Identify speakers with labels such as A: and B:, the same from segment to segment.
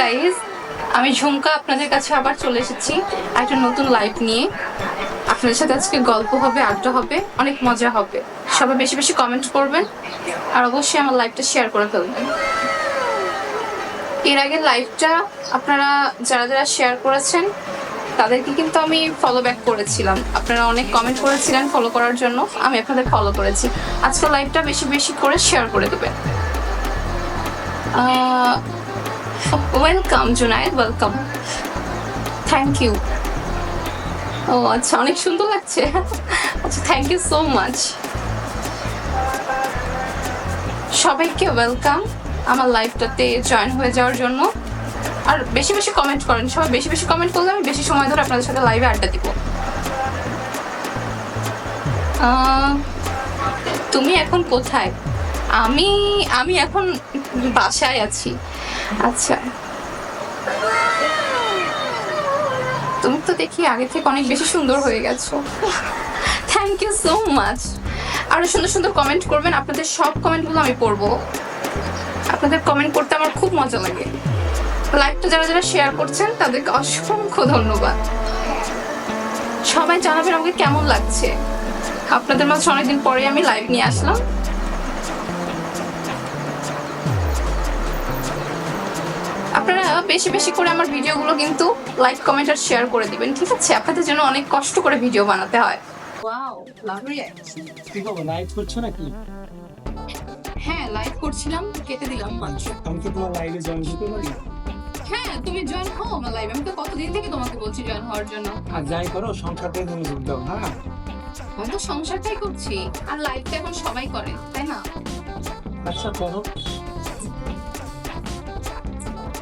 A: Guys আমি ঝুমকা আপনাদের কাছে আবার চলে এসেছি একটা নতুন লাইভ নিয়ে। আপনাদের সাথে আজকে গল্প হবে, আড্ডা হবে, অনেক মজা হবে। সবাই বেশি বেশি কমেন্ট করবেন আর অবশ্যই আমার লাইফটা শেয়ার করে ফেলবেন। এর আগে লাইফটা আপনারা যারা যারা শেয়ার করেছেন, তাদেরকে কিন্তু আমি ফলো ব্যাক করেছিলাম। আপনারা অনেক কমেন্ট করেছিলেন ফলো করার জন্য, আমি আপনাদের ফলো করেছি। আজকে লাইভটা বেশি বেশি করে শেয়ার করে দেবেন। Welcome Junaid welcome thank you ও আচ্ছা অনেক সুন্দর লাগছে। আচ্ছা থ্যাংক ইউ সো মাচ সবাইকে ওয়েলকাম আমার লাইফটাতে জয়েন হয়ে যাওয়ার জন্য। আর বেশি বেশি কমেন্ট করেন। সবাই বেশি বেশি কমেন্ট করলে আমি বেশি সময় ধরে আপনাদের সাথে লাইভে আড্ডা দিব। তুমি এখন কোথায়? আমি আমি এখন বাসায় আছি। আচ্ছা। তুমি তো দেখি আগে থেকে অনেক বেশি সুন্দর হয়ে গেছো। থ্যাংক ইউ সো মাচ আরও সুন্দর সুন্দর কমেন্ট করবেন। আপনাদের সব কমেন্টগুলো আমি পড়ব। আপনাদের কমেন্ট করতে আমার খুব মজা লাগে। লাইভটা যারা যারা শেয়ার করছেন, তাদেরকে অসংখ্য ধন্যবাদ। সবাই জানাবেন আমাকে কেমন লাগছে। আপনাদের মাঝে অনেকদিন পরে আমি লাইভ নিয়ে আসলাম। আপনারা বেশি বেশি করে আমার ভিডিওগুলো কিন্তু লাইক কমেন্ট আর শেয়ার করে দিবেন ঠিক আছে? আপনাদের জন্য অনেক কষ্ট করে ভিডিও বানাতে হয়। ওয়াও লাভলি
B: কি খবর? লাইভ করছ নাকি?
A: হ্যাঁ লাইভ করছিলাম কেটে দিলাম।
B: আচ্ছা আমি কি তোমার লাইভে জয়েন করতে পারি।
A: হ্যাঁ তুমি জয়েন হও আমার লাইভ আমি তো কতদিন থেকে তোমাকে বলছি জয়েন হওয়ার জন্য।
B: আর যাই করো সংসারটাই তুমি যোগ দাও হ্যাঁ?
A: আমি তো সংসারটাই করছি। আর লাইভটা এখন সবাই করে তাই না?
B: আচ্ছা করো।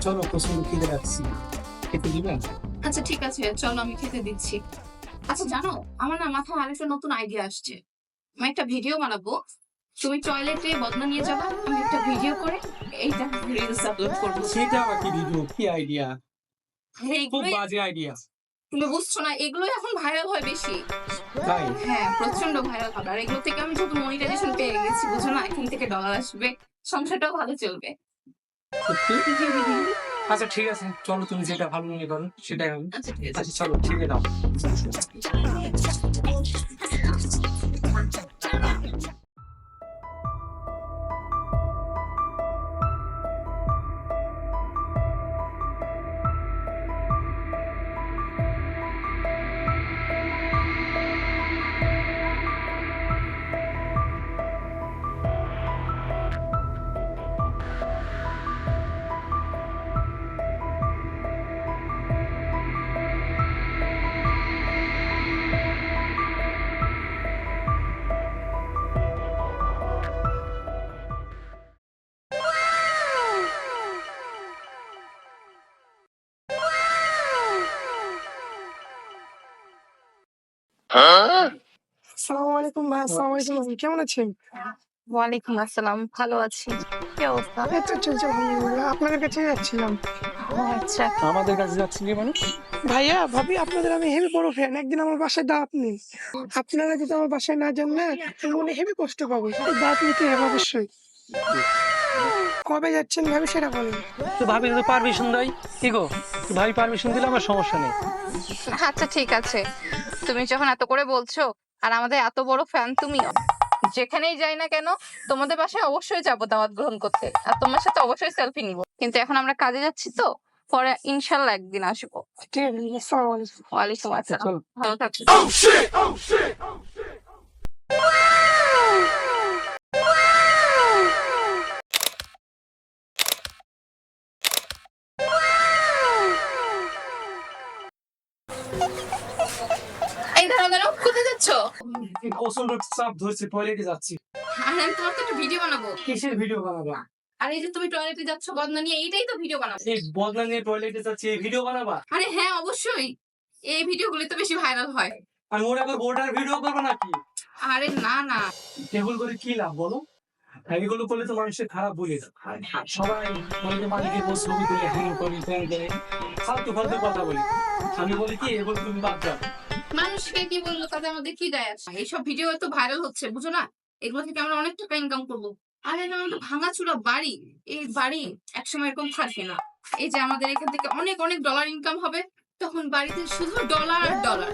B: চলো প্রচণ্ড খিদে রাখছি খেতে দিবেন
A: আচ্ছা ঠিক আছে চলো আমি খেতে দিচ্ছি। আচ্ছা জানো আমার না মাথায় আরেকটা নতুন আইডিয়া আসছে। আমি একটা ভিডিও বানাবো। তুমি টয়লেটে বদনা নিয়ে যাবা আমি একটা ভিডিও করে এইটা রিলস আপলোড করব।
B: সেটা আবার কি ভিডিও কি আইডিয়া খুব বাজে আইডিয়া
A: তুমি বুঝছ না এগুলোই এখন ভাইরাল হয় বেশি।
B: তাই?
A: হ্যাঁ প্রচণ্ড ভাইরাল হবে। আর এগুলো থেকে আমি যেহেতু মনিটাইজেশন পেয়ে গেছি বুঝো না? এখান থেকে ডলার আসবে সংসারটাও ভালো চলবে।
B: সত্যি? আচ্ছা ঠিক আছে। চলো তুমি যেটা ভালো মনে করো সেটাই আমি
A: আচ্ছা ঠিক আছে।
B: আচ্ছা চলো ঠিক
C: আসসালামু আলাইকুম ভাই আসসালামু আলাইকুম কেমন আছেন?
A: ওয়ালাইকুম আসসালাম ভালো আছি। কি অবস্থা?
C: এই তো চলছে আলহামদুলিল্লাহ আপনাদের কাছে যাচ্ছিলাম।
A: আচ্ছা।
B: আমাদের কাছে কি মানে
C: ভাইয়া ভাবি আপনাদের আমি হেভি বড় ফ্যান একদিন আমার বাসায় দাওয়াত নেই। আপনারা যদি আমার বাসায় না যান না মনে হেভি কষ্ট পাবো দাওয়াত নিতে হবে অবশ্যই। কবে যাচ্ছেন ভাবি সেটা বলুন।
D: তো ভাবি তো পারমিশন দেয়। কি গো? ভাবি পারমিশন দিলে আমার সমস্যা নেই।
A: আচ্ছা ঠিক আছে। তুমি যখন এত করে বলছো আর আমাদের এত বড় ফ্যান তুমিও যেখানেই যাই না কেন তোমাদের বাসায় অবশ্যই যাব দাওয়াত গ্রহণ করতে। আর তোমার সাথে অবশ্যই সেলফি নিব। কিন্তু এখন আমরা কাজে যাচ্ছি তো পরে ইনশাল্লাহ একদিন আসব।
C: ঠিক আছে
A: ওয়ালাইকুম আসসালাম।
B: চলো।
A: ভালো থাকো। যাচ্ছ
B: প্রচণ্ড চাপ ধরছে টয়লেটে যাচ্ছি।
A: আর আমি তোমার তো একটা ভিডিও বানাবো।
B: কিসের ভিডিও বানাবা?
A: আর এই যে তুমি টয়লেটে যাচ্ছ বদনা নিয়ে এইটাই তো ভিডিও বানাবো।
B: এই বদলা নিয়ে টয়লেটে যাচ্ছি এই ভিডিও বানাবা?
A: আরে হ্যাঁ অবশ্যই। এই ভিডিওগুলো তো বেশি ভাইরাল হয়।
B: আমি ওরা আবার বোর্ডার ভিডিও করব নাকি?
A: আরে না না।
B: এগুলো করে কি লাভ বলো? আর এগুলো করলে তো মানুষের খারাপ বলে সবাই বলে বউ ছবি তুলে হ্যাং করি ত্যাং করে ফালতু ফালতু কথা বলি। আমি বলি কি এগুলো তুমি বাদ দাও।
A: মানুষকে কি বলল? তাতে আমাদের কি দেয় আছে? এইসব ভিডিও এত ভাইরাল হচ্ছে বুঝো না? এগুলো থেকে আমরা অনেক টাকা ইনকাম করব। আর না আমাদের ভাঙাচুরা বাড়ি এই বাড়ি একসময় এরকম থাকে না। এই যে আমাদের এখান থেকে অনেক অনেক ডলার ইনকাম হবে তখন বাড়িতে শুধু ডলার আর ডলার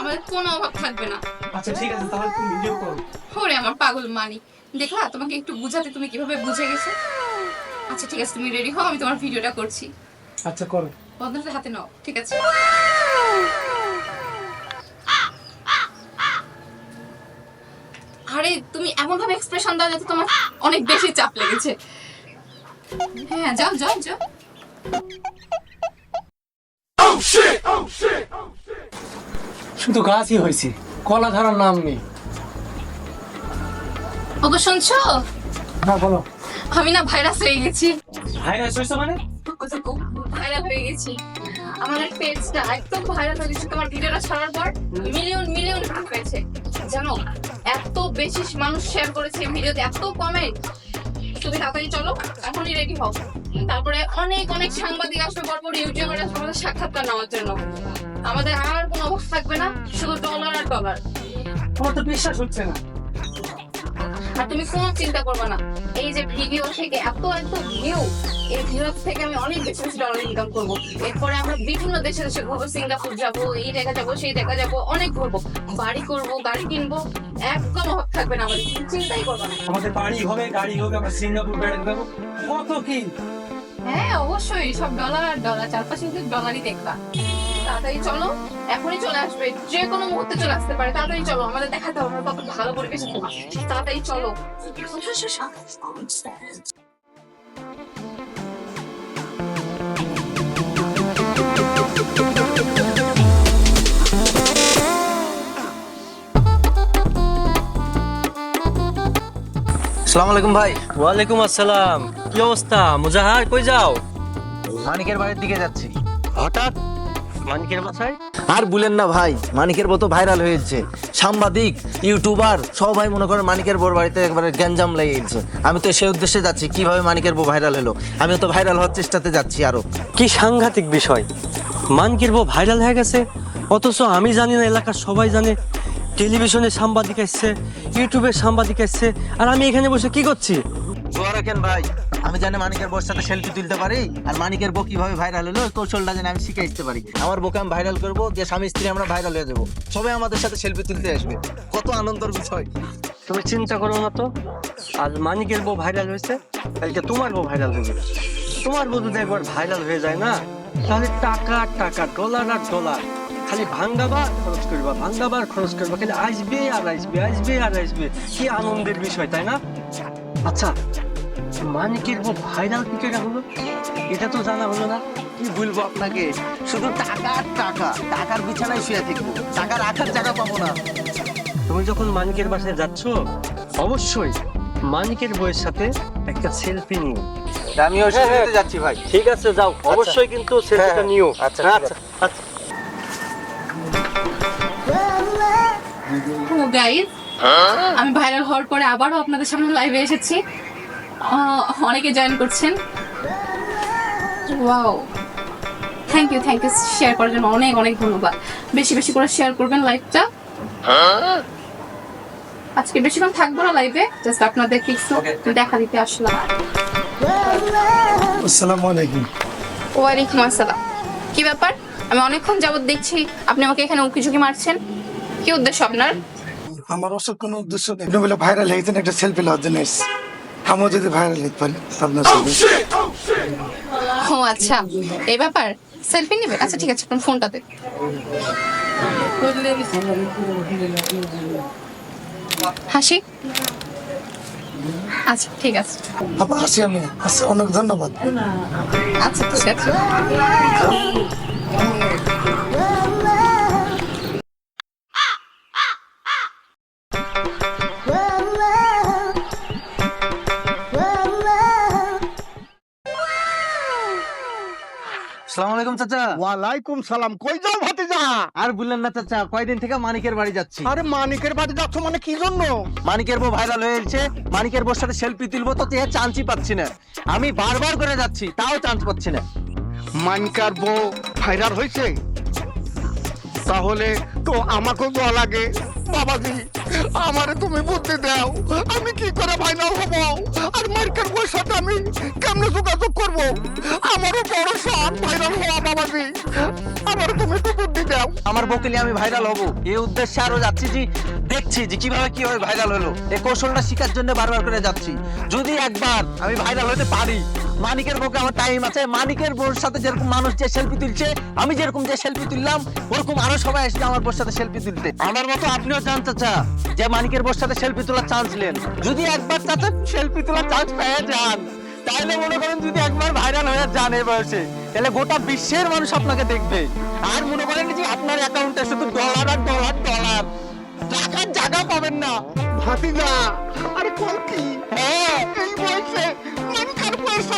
A: আমাদের কোনো অভাব থাকবে না।
B: আচ্ছা ঠিক আছে তাহলে তুমি ভিডিও করো।
A: ওরে আমার পাগল মানি দেখলা তোমাকে একটু বুঝাতে তুমি কীভাবে বুঝে গেছো? আচ্ছা ঠিক আছে তুমি রেডি হও আমি তোমার ভিডিওটা করছি।
B: আচ্ছা করো।
A: বন্ধুটা হাতে নাও ঠিক আছে? আরে তুমি এমন ভাবে এক্সপ্রেশন দাও যাতে তোমার অনেক বেশি চাপ লেগেছে। হ্যাঁ যাও যাও যাও।
B: শুধু গাছই হয়েছে কলা ধরার নাম নেই।
A: ওগো শুনছো?
B: না বলো।
A: আমি না ভাইরাস হয়ে গেছি।
B: ভাইরাস হয়েছে মানে?
A: ভাইরাল হয়ে গেছি। আমাদের পেজটা একদম ভাইরাল হয়ে গেছে। তোমার ভিডিওটা ছাড়ার পর মিলিয়ন মিলিয়ন পেয়েছে জানো এত বেশি মানুষ শেয়ার করেছে ভিডিওতে এত কমেন্ট তুমি তাড়াতাড়ি চলো, এখনই রেডি হও। তারপরে অনেক অনেক সাংবাদিক আসবে পরপর ইউটিউবার আসবে, আমাদের সাক্ষাৎকার নেওয়ার জন্য। আমাদের আর কোনো অবস্থা থাকবে না, শুধু ডলার আর ডলার
B: তোমার তো বিশ্বাস হচ্ছে না।
A: আর তুমি কোনো চিন্তা করবে না। এই যে ভিডিও থেকে এত এত ভিউ এই ভিউ থেকে আমি অনেক বেশি বেশি ডলার ইনকাম করব। এরপরে আমরা বিভিন্ন দেশে দেশে ঘুরবো সিঙ্গাপুর যাব এই জায়গা যাব সেই জায়গা যাব অনেক ঘুরবো। বাড়ি করব গাড়ি কিনবো একদম অভাব থাকবে না আমাদের চিন্তাই করবে না।
B: আমাদের বাড়ি হবে গাড়ি হবে আমরা সিঙ্গাপুর বেড়াতে যাব কত কি?
A: হ্যাঁ অবশ্যই সব ডলার আর ডলার চারপাশে ডলারই দেখবা। তাড়াতাড়ি চলো। এখনই চলে আসবে। যে কোনো মুহূর্তে চলে আসতে পারে। তাড়াতাড়ি চলো আমাদের দেখাতে হবে আমরা কত ভালো পরিবেশে। তাড়াতাড়ি চলো।
E: সালাম আলাইকুম ভাই।
D: ওয়ালাইকুম আসসালাম। কি অবস্থা? মুজাহার কই যাও?
E: মানিকের বাড়ির দিকে যাচ্ছি।
D: হঠাৎ? মানিকের বাসায়?
E: আর বলেন না ভাই মানিকের বউ তো ভাইরাল হয়েছে। সাংবাদিক ইউটিউবার সবাই মনে করেন মানিকের বউর বাড়িতে একবারে গ্যাঞ্জাম লেগে গেছে আমি তো সেই উদ্দেশ্যে যাচ্ছি কীভাবে মানিকের বউ ভাইরাল হলো? আমি তো ভাইরাল হওয়ার চেষ্টাতে যাচ্ছি আরও।
D: কি সাংঘাতিক বিষয়। মানকির বউ ভাইরাল হয়ে গেছে অথচ আমি জানি না এলাকার সবাই জানে। টেলিভিশনে সাংবাদিক আসছে ইউটিউবের সাংবাদিক আসছে আর আমি এখানে বসে কি করছি?
E: দোয়া রাখেন ভাই আমি জানি মানিকের বউর সাথে সেলফি তুলতে পারি, আর মানিকের বউ কীভাবে ভাইরাল হলো কৌশলটা জানি আমি শিখে আসতে পারি। আমার বউকে আমি ভাইরাল করব, যে স্বামী স্ত্রী আমরা ভাইরাল হয়ে যাব। সবাই আমাদের সাথে সেলফি তুলতে আসবে। কত আনন্দের বিষয়।
D: তুমি চিন্তা করো না তো। আজ মানিকের বউ ভাইরাল হয়েছে, কালকে তোমার বউ ভাইরাল হয়ে তোমার বউ যদি একবার ভাইরাল হয়ে যায় না, তাহলে টাকা টাকা ডলার আর ডলার খালি ভাঙ্গাবার খরচ করবা ভাঙ্গাবার খরচ করবা, খালি আসবে আর আসবে আসবে আর আসবে। কি আনন্দের বিষয়, তাই না? আচ্ছা ভাইরাল কি করে হলো? এটা তো জানা হলো না।
E: কি বলব আপনাকে? শুধু টাকা আর টাকা। টাকার বিছানায় শুয়ে থাকব। টাকা রাখার জায়গা পাবো না।
D: তুমি যখন মানিকের বাসায় যাচ্ছ অবশ্যই মানিকের বউয়ের সাথে একটা সেলফি নিও।
E: আমি ওই সাথে যাচ্ছি ভাই।
D: ঠিক আছে যাও। অবশ্যই কিন্তু সেলফিটা
E: হ্যাঁ,
D: নিও।
E: আচ্ছা,
D: আচ্ছা আচ্ছা।
A: আমি ভাইরাল হওয়ার পরে আবারও আপনাদের সামনে লাইভে এসেছি। অনেকে জয়েন করছেন। Wow thank you thank you share করার জন্য অনেক অনেক ধন্যবাদ। বেশি বেশি করে শেয়ার করবেন লাইভটা আজকে বেশিক্ষণ থাকব না লাইভে জাস্ট আপনাদের কিছু দেখা দিতে আসলাম।
C: আসসালামু আলাইকুম।
A: ওয়ালাইকুম আসসালাম। কি ব্যাপার? আমি অনেকক্ষণ যাবত দেখছি আপনি আমাকে এখানে উকি ঝুঁকি মারছেন। কি উদ্দেশ্য আপনার?
C: আমার অসব কোনো উদ্দেশ্য নেই। ভাইরাল হয়েছেন একটা সেলফি লওয়ার জন্য এসেছি আমিও যদি ভাইরাল হতে পারি আপনার সাথে
A: ও আচ্ছা। এই ব্যাপার? সেলফি নেবে? আচ্ছা ঠিক আছে আপনার ফোনটাতে। হাসি? আচ্ছা ঠিক আছে।
C: আপা আসি আমি। আচ্ছা অনেক ধন্যবাদ।
A: আচ্ছা ঠিক আছে।
E: আলাইকুম চাচা।
F: ওয়ালাইকুম সালাম। কই যাও ভাতিজা?
E: আর বললেন না চাচা কয়দিন থেকে মানিকের বাড়ি যাচ্ছি।
F: আরে মানিকের বাড়ি যাচ্ছ মানে কি জন্য?
E: মানিকের বউ ভাইরাল হয়ে গেছে মানিকের বউর সাথে সেলফি তুলবো তো তে চান্সই পাচ্ছি না। আমি বারবার করে যাচ্ছি তাও চান্স পাচ্ছি না।
F: মানিকার বউ ভাইরাল হয়েছে? তাহলে তো আমাকেও দোয়া লাগে। বাবাজি, আমারে তুমি বুদ্ধি দাও। আমি কি করে ভাইরাল হব? আর মার্কের বউর সাথে আমি কেমনে যোগাযোগ করব? আমারও বড় শখ ভাইরাল হওয়া, বাবাজি। আমারে তুমি তো বুদ্ধি দাও।
E: আমার বকিলে আমি ভাইরাল হব। এই উদ্দেশ্যে আরও যাচ্ছি যে, দেখছি যে কীভাবে কীভাবে ভাইরাল হলো। এই কৌশলটা শিকার জন্য বারবার করে যাচ্ছি। যদি একবার আমি ভাইরাল হতে পারি মানিকের বউকে আমার টাইম আছে। মানিকের বউর সাথে যেরকম মানুষ যে সেলফি তুলছে, আমি যেরকম যে সেলফি তুললাম, ওরকম আরও সবাই আসবে আমার বউর সাথে সেলফি তুলতে। আমার মতো আপনিও জান চাচা যে মানিকের বউর সাথে সেলফি তোলার চান্স নেন। যদি একবার চাচা সেলফি তোলার চান্স পেয়ে যান, তাহলে মনে করেন যদি একবার ভাইরাল হয়ে যান এই বয়সে, তাহলে গোটা বিশ্বের মানুষ আপনাকে দেখবে। আর মনে করেন যে আপনার অ্যাকাউন্টে শুধু ডলার আর ডলার ডলার টাকার জায়গা পাবেন না।
F: ভাতিজা, আরে কল কি?
E: হ্যাঁ।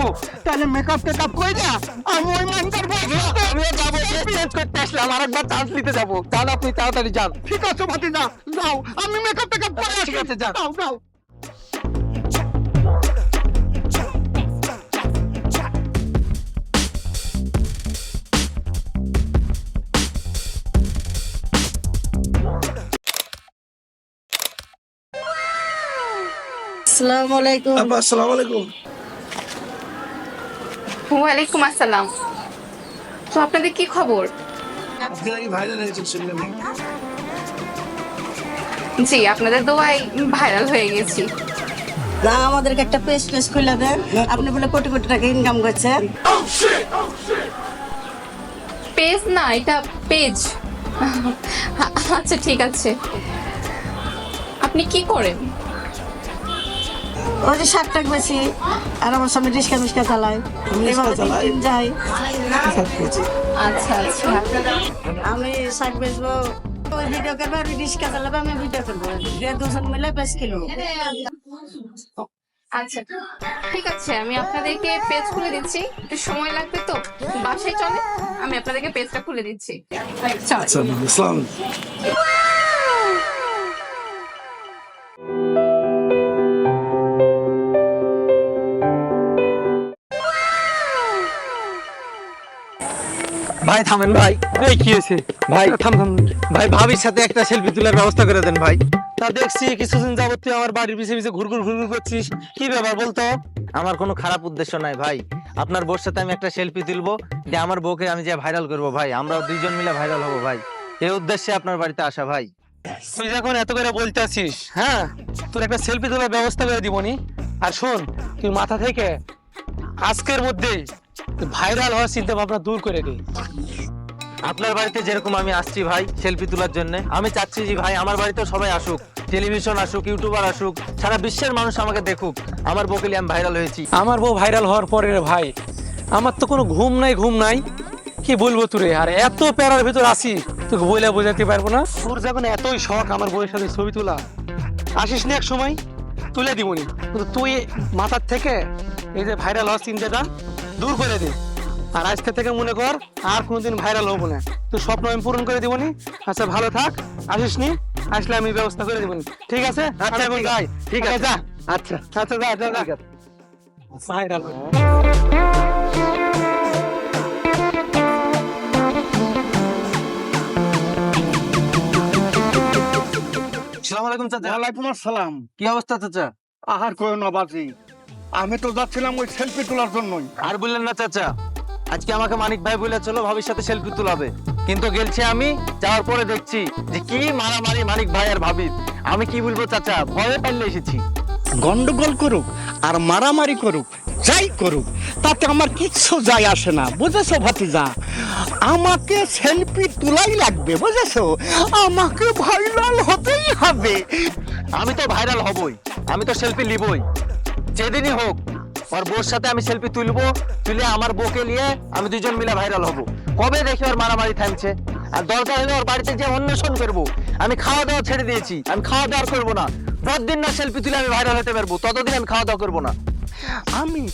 F: তোলা তাহলে মেকআপ টেকআপ করে যা। আমি ওই মানকার
E: আমিও যাব চেঞ্জ করতে আসলাম আরেকবার চান্স নিতে যাব। তাহলে আপনি তাড়াতাড়ি যান।
F: ঠিক আছে ভাতি না যাও আমি মেকআপ টেকআপ করে
E: ঠিক আছে, যাও।
F: যাও যাও।
G: আসসালামু আলাইকুম।
H: আসসালামু আলাইকুম।
A: ওয়ালাইকুম আসসালাম। তো আপনাদের কি খবর? জি আপনাদের দোয়াই ভাইরাল হয়ে গেছি।
G: না আমাদেরকে একটা পেজ পেজ খুলে দেন। আপনি বলে কোটি কোটি টাকা ইনকাম করছেন
A: পেজ না এটা পেজ আচ্ছা ঠিক আছে। আপনি কি করেন?
G: ওই যে শাক টাক বেশি আর আমার সামনে রিক্সা মিস্কা দিন যাই
A: আচ্ছা আচ্ছা।
G: আমি শাক বেচবো ওই ভিডিও করব আর রিক্সা চালাবে আমি ভিডিও করব। যে দুজন মিলে বেশ কিলো।
A: আচ্ছা ঠিক আছে আমি আপনাদেরকে পেজ খুলে দিচ্ছি। একটু সময় লাগবে তো? বাসায় চলে আমি আপনাদেরকে পেজটা খুলে দিচ্ছি। চল।
E: ভাই থামেন ভাই।
B: এই কি হয়েছে?
E: ভাই
B: থাম থাম।
E: ভাই ভাবির সাথে একটা সেলফি তোলার ব্যবস্থা করে দেন ভাই।
B: তা দেখছি কিছুদিন যাবত তুই আমার বাড়ির পিছে পিছে ঘুরঘুর ঘুরঘুর করছিস। কি ব্যাপার বলতো?
E: আমার কোনো খারাপ উদ্দেশ্য নাই ভাই। আপনার বোর সাথে আমি একটা সেলফি তুলবো যে আমার বউকে আমি যে ভাইরাল করব ভাই আমরা দুইজন মিলে ভাইরাল হব ভাই। এই উদ্দেশ্যে আপনার বাড়িতে আসা ভাই।
B: তুই যখন এত করে বলতেছিস হ্যাঁ। তোর একটা সেলফি তোলার ব্যবস্থা করে দিবনি? আর শোন তুই মাথা থেকে আজকের মধ্যেই ভাইরাল হওয়ার চিন্তা ভাবনা দূর করে দে
E: আপনার বাড়িতে যেরকম আমি আসছি ভাই সেলফি তোলার জন্য। আমি চাচ্ছি যে ভাই আমার বাড়িতেও সবাই আসুক। টেলিভিশন আসুক ইউটিউবার আসুক সারা বিশ্বের মানুষ আমাকে দেখুক। আমার বউকে আমি ভাইরাল হয়েছি।
B: আমার বউ ভাইরাল হওয়ার পরে রে ভাই আমার তো কোনো ঘুম নাই ঘুম নাই। কি বলব তোরে আর এত প্যারার ভিতর আসি তোকে বলে বোঝাতে পারব না। তোর যখন এতই শখ আমার বউয়ের সাথে ছবি তোলা আসিস না এক সময়? তুলে দিবনি। কিন্তু তুই মাথার থেকে এই যে ভাইরাল হওয়ার চিন্তাটা দূর করে দে। আর আজকে থেকে মনে কর আর কোনোদিন ভাইরাল হব না। তুই স্বপ্ন আমি পূরণ করে দিবনি। আচ্ছা ভালো থাক। আসিস নি আসলে আমি ব্যবস্থা করে দিবনি। ঠিক আছে?
E: আচ্ছা,
B: এখন
E: ঠিক
B: যাই।
E: ঠিক আছে।
B: যা।
E: আচ্ছা।
B: আচ্ছা যা যা। যা ভাইরাল
E: সালাম আলাইকুম চাচা।
F: ওয়ালাইকুম আসসালাম।
E: কি অবস্থা চাচা?
F: আহার কই না বাজি আমি তো যাচ্ছিলাম ওই সেলফি তোলার জন্যই।
E: আর বললেন না চাচা। আজকে আমাকে মানিক ভাই বলে চলো ভাবির সাথে সেলফি তুলাবে। কিন্তু গেলছি আমি যাওয়ার পরে দেখছি যে কি মারামারি মানিক ভাই আর ভাবির। আমি কি বলব চাচা? ভয়ে পাল্লে এসেছি।
F: গন্ডগোল করুক আর মারামারি করুক যাই করুক তাতে আমার কিচ্ছু যায় আসে না। বুঝেছ ভাতিজা? আমাকে সেলফি তোলাই লাগবে বুঝেছ? আমাকে ভাইরাল হতেই হবে।
E: আমি তো ভাইরাল হবই। আমি তো সেলফি নিবই। যেদিনই হোক, ওর বউর সাথে আমি সেলফি তুলবো, তুলে আমার বউকে নিয়ে আমি দুজন মিলে ভাইরাল হব। কবে দেখি ওর মারামারি থামছে? আর দরকার হলে ওর বাড়িতে যে অন্বেষণ করব। আমি খাওয়া দাওয়া ছেড়ে দিয়েছি, আমি খাওয়া দাওয়া করব না। যতদিন না সেলফি তুলে আমি ভাইরাল হতে পারব, ততদিন আমি খাওয়া দাওয়া করব না।
F: আমি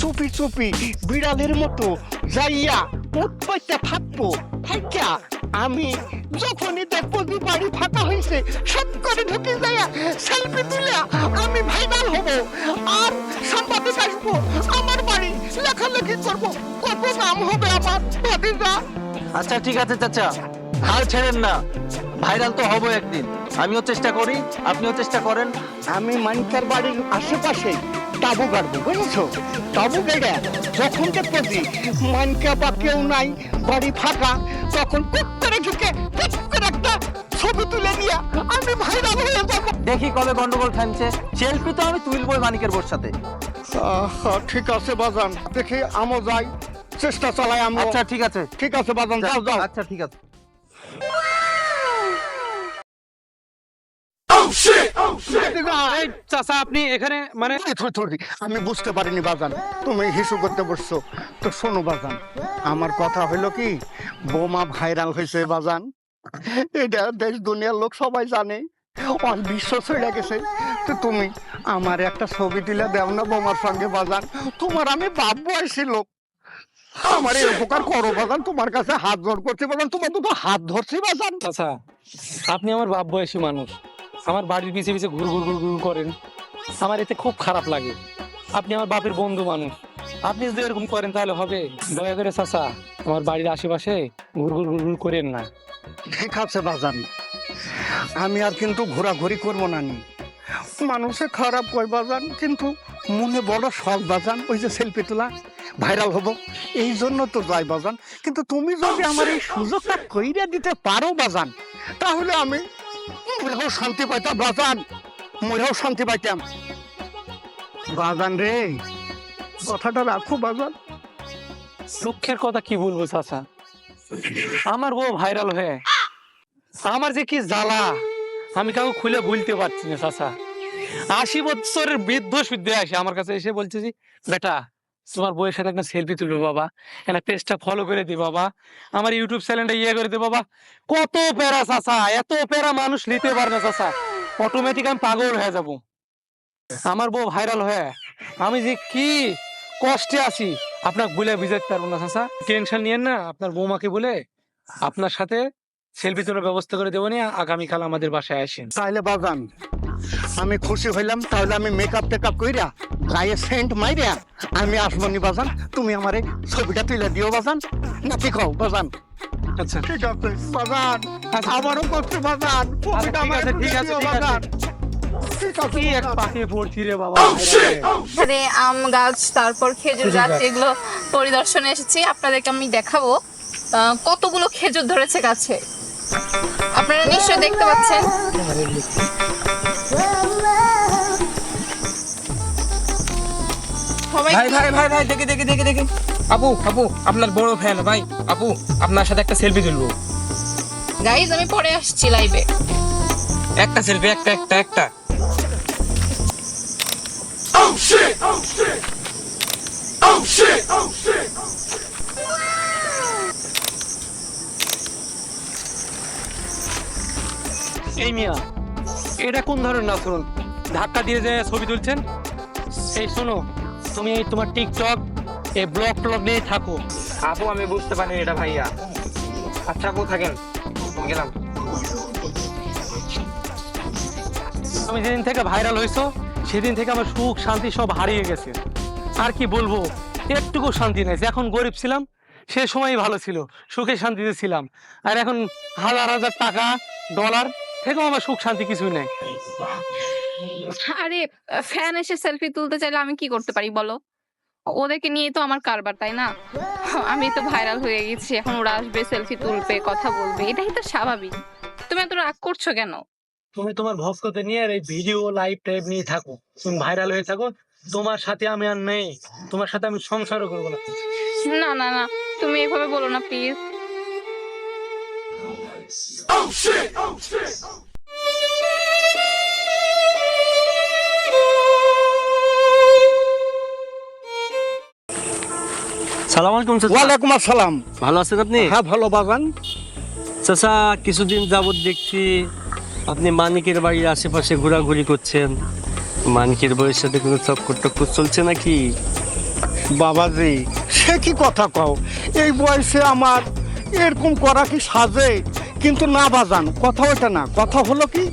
F: চুপি চুপি বিড়ালের মতো যাইয়া উৎপত্তা থাকব। থাইকা আমি যখনই দেখব যে বাড়ি ফাঁকা হয়েছে সব করে ঢুকে যাইয়া সেলফি তুলে আমি ভাইরাল হব। আর সাংবাদিক আসব আমার বাড়ি লেখালেখি করব। কত নাম হবে আমার ভাতিজা?
E: আচ্ছা ঠিক আছে চাচা। হাল ছেড়েন না। ভাইরাল তো হব একদিন। আমিও চেষ্টা করি আপনিও চেষ্টা করেন।
F: আমি মানিকার বাড়ির আশেপাশে তাবু গাড়বো বুঝেছ? তাবু গেড়ে যখন দেখব মানিকা বা কেউ নাই বাড়ি ফাঁকা তখন টুক করে ঢুকে একটা ছবি তুলে নিয়ে আমি ভাইরাল হয়ে যাব।
E: দেখি কবে গন্ডগোল থামছে। সেলফি তো আমি তুলবই মানিকের বোর সাথে।
F: ঠিক আছে বাজান দেখি আমও যাই চেষ্টা চালাই আমি
E: আচ্ছা ঠিক আছে।
F: ঠিক আছে বাজান যাও যাও।
E: আচ্ছা ঠিক আছে।
B: এই চাচা আপনি এখানে মানে
F: আমি বুঝতে পারিনি বাজান। তুমি হিসু করতে বসছো। তো শোনো বাজান আমার কথা হইল কি বোমা ভাইরাল হয়েছে বাজান। এটা দেশ দুনিয়ার লোক সবাই জানে। অন বিশ্ব ছেড়ে গেছে। তো তুমি আমার একটা ছবি দিলে দেও না বোমার সঙ্গে বাজান। তোমার আমি বাপ বয়সী লোক। আমার এই উপকার করো বাজান তোমার কাছে হাত জোর করছি বাজান তোমার দুটো হাত ধরছি বাজান।
B: চাচা আপনি আমার বাপ বয়সী মানুষ। আমার বাড়ির পিছে পিছে ঘুর ঘুর ঘুর ঘুর করেন। আমার এতে খুব খারাপ লাগে। আপনি আমার বাপের বন্ধু মানুষ। আপনি যদি এরকম করেন তাহলে হবে। দয়া করে চাচা, আমার বাড়ির আশেপাশে ঘুর ঘুর ঘুর ঘুর করেন না।
F: আছে বাজান। আমি আর কিন্তু ঘোরাঘুরি করব না নি। মানুষে খারাপ কয় বাজান, কিন্তু মনে বড় শখ বাজান, ওই যে সেলফি তোলা ভাইরাল হব। এই জন্য তো যাই বাজান। কিন্তু তুমি যদি আমার এই সুযোগটা কইরা দিতে পারো বাজান, তাহলে আমি শান্তি পাইতাম, বাজান। মরেও শান্তি পাইতাম। বাজান রে, কথাটা রাখো, বাজান।
B: দুঃখের কথা কি বলব, চাচা? আমার বউ ভাইরাল হয়ে, আমার যে কি জ্বালা, আমি কাউকে খুলে বলতে পারছি না, চাচা। আশি বছরের বৃদ্ধ শুদ্ধ আসে আমার কাছে এসে বলছে যে, বেটা তোমার বউয়ের সাথে একটা সেলফি তুলবো, বাবা। একটা পেজটা ফলো করে দি, বাবা। আমার ইউটিউব চ্যানেলটা ইয়ে করে দে, বাবা। কত প্যারা, চাচা। এত প্যারা মানুষ নিতে পারে না, চাচা। অটোমেটিক আমি পাগল হয়ে যাব। আমার বউ ভাইরাল হয়ে। আমি যে কি কষ্টে আছি। আপনাকে বলে বুঝাতে পারব না, চাচা। টেনশন নিয়েন না। আপনার বৌমাকে বলে আপনার সাথে সেলফি তোলার ব্যবস্থা করে দেবো নি আগামীকাল আমাদের বাসায় আসেন।
F: তাইলে বাজান আমি খুশি হইলাম তাহলে আমি মেকআপ টেকআপ কইরা গায়ে সেন্ট মাইরা আমি আসব নি বাজান তুমি আমারে ছবিটা তুলে দিও বাজান। না কি কও বাজান?
B: আচ্ছা।
F: ঠিক আছে বাজান আমারও কষ্ট বাজান ছবিটা
B: ঠিক আছে, ঠিক আছে, ঠিক আছে।
A: আম গাছ তারপর খেজুর গাছ। এগুলো পরিদর্শনে এসেছি। আপনাদেরকে আমি দেখাবো আহ, কতগুলো খেজুর ধরেছে গাছে। আপনারা নিশ্চয়ই দেখতে পাচ্ছেন।
I: ভাই ভাই ভাই ভাই দেখে দেখে দেখে দেখে। আপু আপু আপনার বড় ফ্যান ভাই আপু আপনার সাথে একটা সেলফি তুলবো।
A: গাইজ আমি পরে আসছি লাইভে
I: একটা সেলফি একটা একটা একটা।
B: এই মিয়া এটা কোন ধরনের আচরণ ধাক্কা দিয়ে যে ছবি তুলছেন? এই শোনো তুমি এই তোমার টিকটক এই ব্লগ ট্লগ নিয়ে থাকো।
I: আপু আমি বুঝতে পারিনি এটা ভাইয়া। আচ্ছা আপু থাকেন। গেলাম।
B: তুমি যেদিন থেকে ভাইরাল হয়েছো সেদিন থেকে আমার সুখ শান্তি সব হারিয়ে গেছে। আর কি বলব একটুকু শান্তি নেই। এখন গরিব ছিলাম সে সময় ভালো ছিল। সুখে শান্তিতে ছিলাম। আর এখন হাজার হাজার টাকা ডলার থেকেও আমার সুখ শান্তি কিছুই নেই।
A: আরে ফ্যান এসে সেলফি তুলতে চাইলে আমি কি করতে পারি বলো? ওদেরকে নিয়ে তো আমার কারবার তাই না? আমি তো ভাইরাল হয়ে গেছি এখন ওরা আসবে সেলফি তুলবে কথা বলবে এটাই তো স্বাভাবিক। তুমি এত রাগ করছ কেন?
B: তুমি তোমার ভক্তদের নিয়ে আর এই ভিডিও লাইভ টাইপ নিয়ে থাকো। তুমি ভাইরাল হয়ে থাকো তোমার সাথে আমি আর নেই। তোমার সাথে আমি সংসারও করব না।
A: না না না তুমি এভাবে বলো না প্লিজ
B: সালাম আলাইকুম চাচা।
F: ওয়ালাইকুম আসসালাম।
B: ভালো আছেন আপনি?
F: হ্যাঁ ভালো বাগান।
B: চাচা কিছুদিন যাবত দেখছি
D: আপনি মানিকের বাড়ির আশেপাশে ঘোরাঘুরি করছেন। মানিকের বইয়ের সাথে কোনো চক্কর টক্কর চলছে নাকি?
F: বাবাজি সে কি কথা কও? এই বয়সে আমার এরকম করা কি সাজে? কিন্তু না বাজান কথা ওটা না কথা হলো কি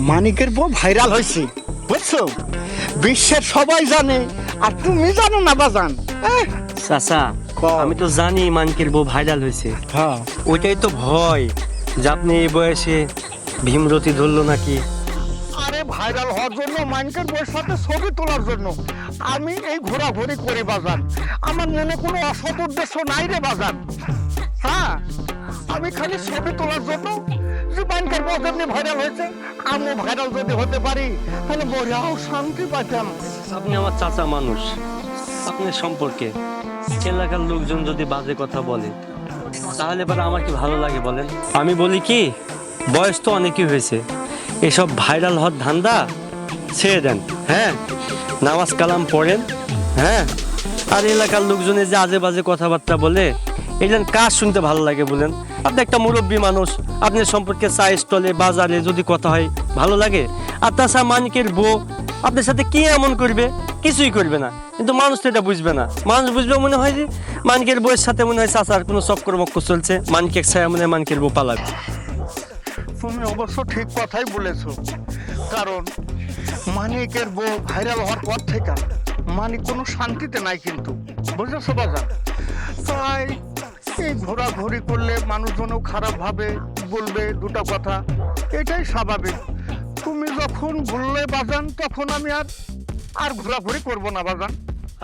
F: মানিকের বউ ভাইরাল হয়েছে বুঝছ? বিশ্বের সবাই জানে আর তুমি জানো না বাজান এহ,
D: চাচা আমি তো জানি মানিকের বউ ভাইরাল হয়েছে।
F: হ্যাঁ।
D: ওইটাই তো ভয় যে আপনি এই বয়সে ভীমরতি ধরলো নাকি।
F: আরে ভাইরাল হওয়ার জন্য মাইনকের বইয়ের সাথে ছবি তোলার জন্য আমি এই ঘোরাঘুরি করি বাজান। আমার মনে কোনো অসৎ উদ্দেশ্য নাই রে বাজান। হ্যাঁ? আমি খালি ছবি তোলার জন্য যে মাইনকের বউ ভাইরাল হয়েছে। আমিও ভাইরাল যদি হতে পারি, তাহলে বড়িয়াও শান্তি পাইতাম।
D: আপনি আমার চাচা মানুষ। আপনার সম্পর্কে এলাকার লোকজন যদি বাজে কথা বলে, তাহলে পরে আমার কি ভালো লাগে বলেন? আমি বলি কি, বয়স তো অনেকই হয়েছে। এসব ভাইরাল হওয়ার ধান্দা ছেড়ে দেন। হ্যাঁ নামাজ কালাম পড়েন। হ্যাঁ আর এলাকার লোকজনের যে আজে বাজে কথাবার্তা বলে এইজন কাজ শুনতে ভালো লাগে বলেন আপনি একটা মুরব্বী মানুষ, আপনার সম্পর্কে চা স্টলে বাজারে যদি কথা হয়, ভালো লাগে। আর তাছাড়া মানিকের বউ, আপনার সাথে কি এমন করবে? কিছুই করবে না। কিন্তু মানুষ তো এটা বুঝবে না। মানুষ বুঝবে মনে হয় যে, মানিকের বউয়ের সাথে মনে হয় চাচার কোনো চক্কর মক্কর চলছে। মানিকের ছায়া মনে হয় মানিকের বউ পালাবে।
F: তুমি অবশ্য ঠিক কথাই বলেছ। কারণ মানিকের বউ ভাইরাল হওয়ার পর থেকে মানিক কোনো শান্তিতে নাই কিন্তু। বুঝেছ বাজার? তাই এই ঘোরাঘুরি করলে মানুষজনও খারাপ ভাবে বলবে দুটো কথা। এটাই স্বাভাবিক। তুমি যখন বললে বাজান তখন আমি আর আর ঘোরাঘুরি করব না বাজান।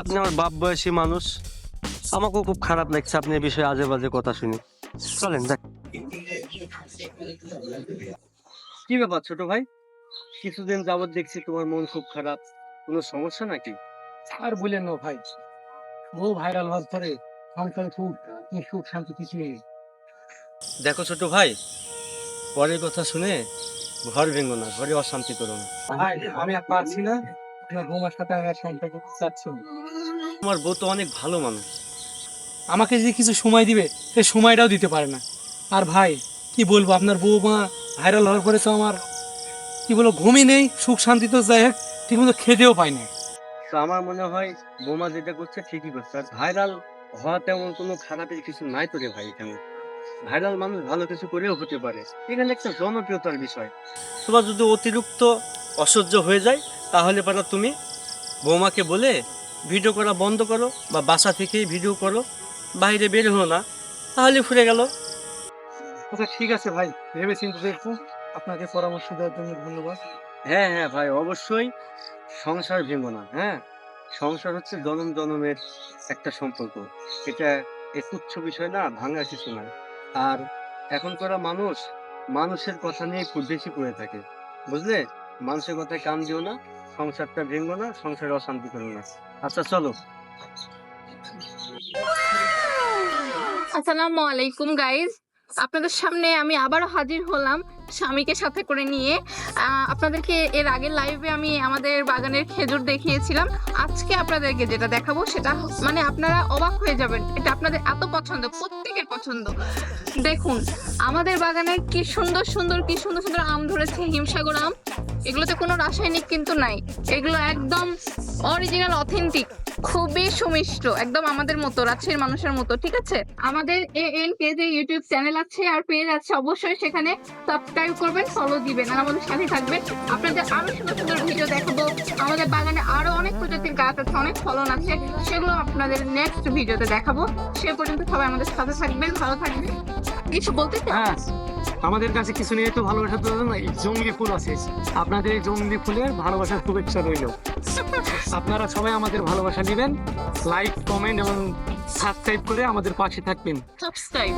D: আপনি আমার বাপ বয়সী মানুষ। আমাকেও খুব খারাপ লাগছে আপনি এই বিষয়ে আজে বাজে কথা শুনি। চলেন দেখ কি ব্যাপার ছোট ভাই? কিছুদিন যাবত দেখছি তোমার মন খুব খারাপ। কোনো সমস্যা নাকি?
B: আর বলেন না ভাই। ও ভাইরাল হওয়ার পরে সংসারে খুব সুখ শান্তি কিছু নেই।
D: দেখো ছোট ভাই পরের কথা শুনে ঘর ভেঙো না ঘরে অশান্তি করো না।
B: ভাই আমি আর পারছি না। আপনার বৌমার সাথে আমি আর করতে চাচ্ছি
D: তোমার বউ তো অনেক ভালো মানুষ।
B: আমাকে যে কিছু সময় দিবে সে সময়টাও দিতে পারে না। আর ভাই কি বলব আপনার বৌমা ভাইরাল হওয়ার পরে তো আমার। কি বলব ঘুমই নেই সুখ শান্তি তো যাই হোক ঠিক মতো খেতেও পাই না।
D: তো আমার মনে হয় বোমা যেটা করছে ঠিকই করছে। আর ভাইরাল হওয়া তেমন কোনো খারাপের কিছু নাই তো রে ভাই এখানে। ভাইরাল মানুষ ভালো কিছু করেও হতে পারে। এখানে একটা জনপ্রিয়তার বিষয়। তোমার যদি অতিরিক্ত অসহ্য হয়ে যায় তাহলে পারা তুমি বৌমাকে বলে ভিডিও করা বন্ধ করো বা বাসা থেকেই ভিডিও করো বাইরে বের হো না তাহলে ফুরে গেল।
B: আচ্ছা ঠিক আছে ভাই ভেবে চিন্তে দেখব। আপনাকে পরামর্শ দেওয়ার জন্য ধন্যবাদ।
D: হ্যাঁ হ্যাঁ ভাই অবশ্যই সংসার ভেঙো না হ্যাঁ। সংসার হচ্ছে জনম জনমের একটা সম্পর্ক। এটা এক তুচ্ছ বিষয় না ভাঙার কিছু না। আর এখনকার মানুষ, মানুষের কথা নিয়ে খুব বেশি পড়ে থাকে। বুঝলে? মানুষের কথায় কান দিও না, সংসারটা ভেঙো না, সংসারে অশান্তি করো না। আচ্ছা চলো।
A: আসসালামু আলাইকুম গাইজ আপনাদের সামনে আমি আবারও হাজির হলাম স্বামীকে সাথে করে নিয়ে আপনাদেরকে এর আগের লাইভে আমি আমাদের বাগানের খেজুর দেখিয়েছিলাম। আজকে আপনাদেরকে যেটা দেখাবো সেটা মানে আপনারা অবাক হয়ে যাবেন, এটা আপনাদের এত পছন্দ, প্রত্যেকের পছন্দ। দেখুন, আমাদের বাগানে কি সুন্দর সুন্দর, কি সুন্দর সুন্দর আম ধরেছে, হিমসাগর আম। এগুলোতে কোনো রাসায়নিক কিন্তু নাই। এগুলো একদম অরিজিনাল অথেন্টিক খুবই সুমিষ্ট, একদম আমাদের মতো, রাজশাহীর মানুষের মতো, ঠিক আছে? আমাদের এ এন কে যে ইউটিউব চ্যানেল আছে আর পেজ আছে, অবশ্যই সেখানে সাবস্ক্রাইব করবেন ফলো দিবেন, আর আমাদের সাথে থাকবেন। আপনাদের আরও সুন্দর সুন্দর ভিডিও দেখাবো। আমাদের বাগানে আরও অনেক প্রজাতির গাছ আছে, অনেক ফলন আছে, সেগুলো আপনাদের নেক্সট ভিডিওতে দেখাবো। সে পর্যন্ত সবাই আমাদের সাথে থাকবেন, ভালো থাকবেন। কিছু বলতে চান?
B: আমাদের কাছে কিছু নিয়ে তো ভালোবাসা তো না এই জঙ্গলি ফুল আছে। আপনাদের এই জঙ্গি ফুলের ভালোবাসার শুভেচ্ছা রইল। আপনারা সবাই আমাদের ভালোবাসা নেবেন। লাইক কমেন্ট এবং সাবস্ক্রাইব করে আমাদের পাশে থাকবেন।
A: সাবস্ক্রাইব